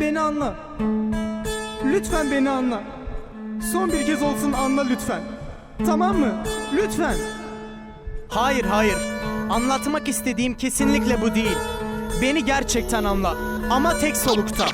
Beni anla. Lütfen beni anla. Son bir kez olsun anla lütfen. Tamam mı? Lütfen. Hayır hayır. Anlatmak istediğim kesinlikle bu değil. Beni gerçekten anla. Ama tek solukta.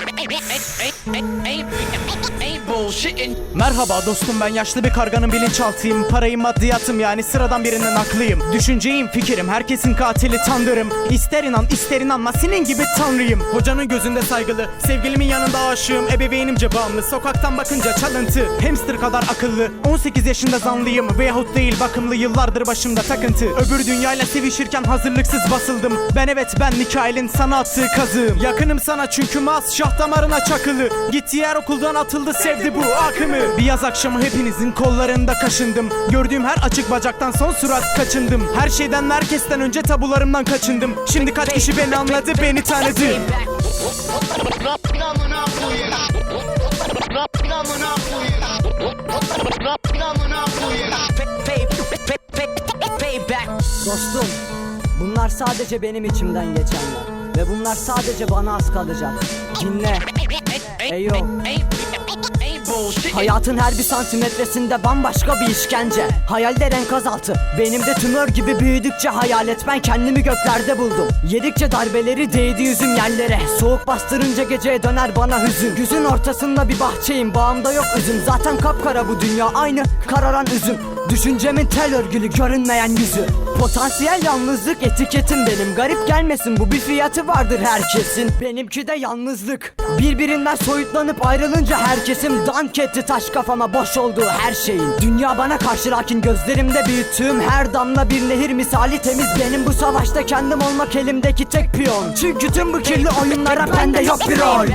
Merhaba dostum ben yaşlı bir karganın bilinçaltıyım. Parayım maddiyatım yani sıradan birinin aklıyım Düşünceyim fikrim herkesin katili tandırım İster inan ister inanma senin gibi tanrıyım. Hocanın gözünde saygılı sevgilimin yanında aşığım. Ebeveynimce bağımlı sokaktan bakınca çalıntı. Hamster kadar akıllı 18 yaşında zanlıyım. Veyahut değil bakımlı yıllardır başımda takıntı. Öbür dünyayla sevişirken hazırlıksız basıldım. Ben evet ben Mikail'in sana attığı kazığım. Yakınım sana çünkü mas şah damarına çakılı. Gittiği her okuldan atıldı sevdi bu akımı Bir yaz akşamı hepinizin kollarında kaşındım Gördüğüm her açık bacaktan son surat kaçındım Her şeyden ve herkesten önce tabularımdan kaçındım Şimdi kaç kişi beni anladı beni tanıdı Dostum, bunlar sadece benim içimden geçenler ve bunlar sadece bana az kalacak. Dinle. Eyo. Hayatın her bir santimetresinde bambaşka bir işkence. Hayalde renk azaltı. Beynimde tümör gibi büyüdükçe hayalet Ben kendimi göklerde buldum. Yedikçe darbeleri değdi yüzüm yerlere. Soğuk bastırınca geceye döner bana hüzün. Güzün ortasında bir bahçeyim Bağımda yok üzüm. Zaten kapkara bu dünya aynı kararan üzüm. Düşüncemin tel örgülü görünmeyen yüzü. Potansiyel yalnızlık etiketim benim. Garip gelmesin bu bir fiyatı vardır herkesin. Benimki de yalnızlık. Birbirinden soyutlanıp ayrılınca herkesim Dank etti taş kafama boş olduğu her şeyin. Dünya bana karşı lakin gözlerimde büyüttüğüm Her damla bir nehir misali temiz. Benim bu savaşta kendim olmak elimdeki tek piyon. Çünkü tüm bu kirli oyunlara bende yok bir rol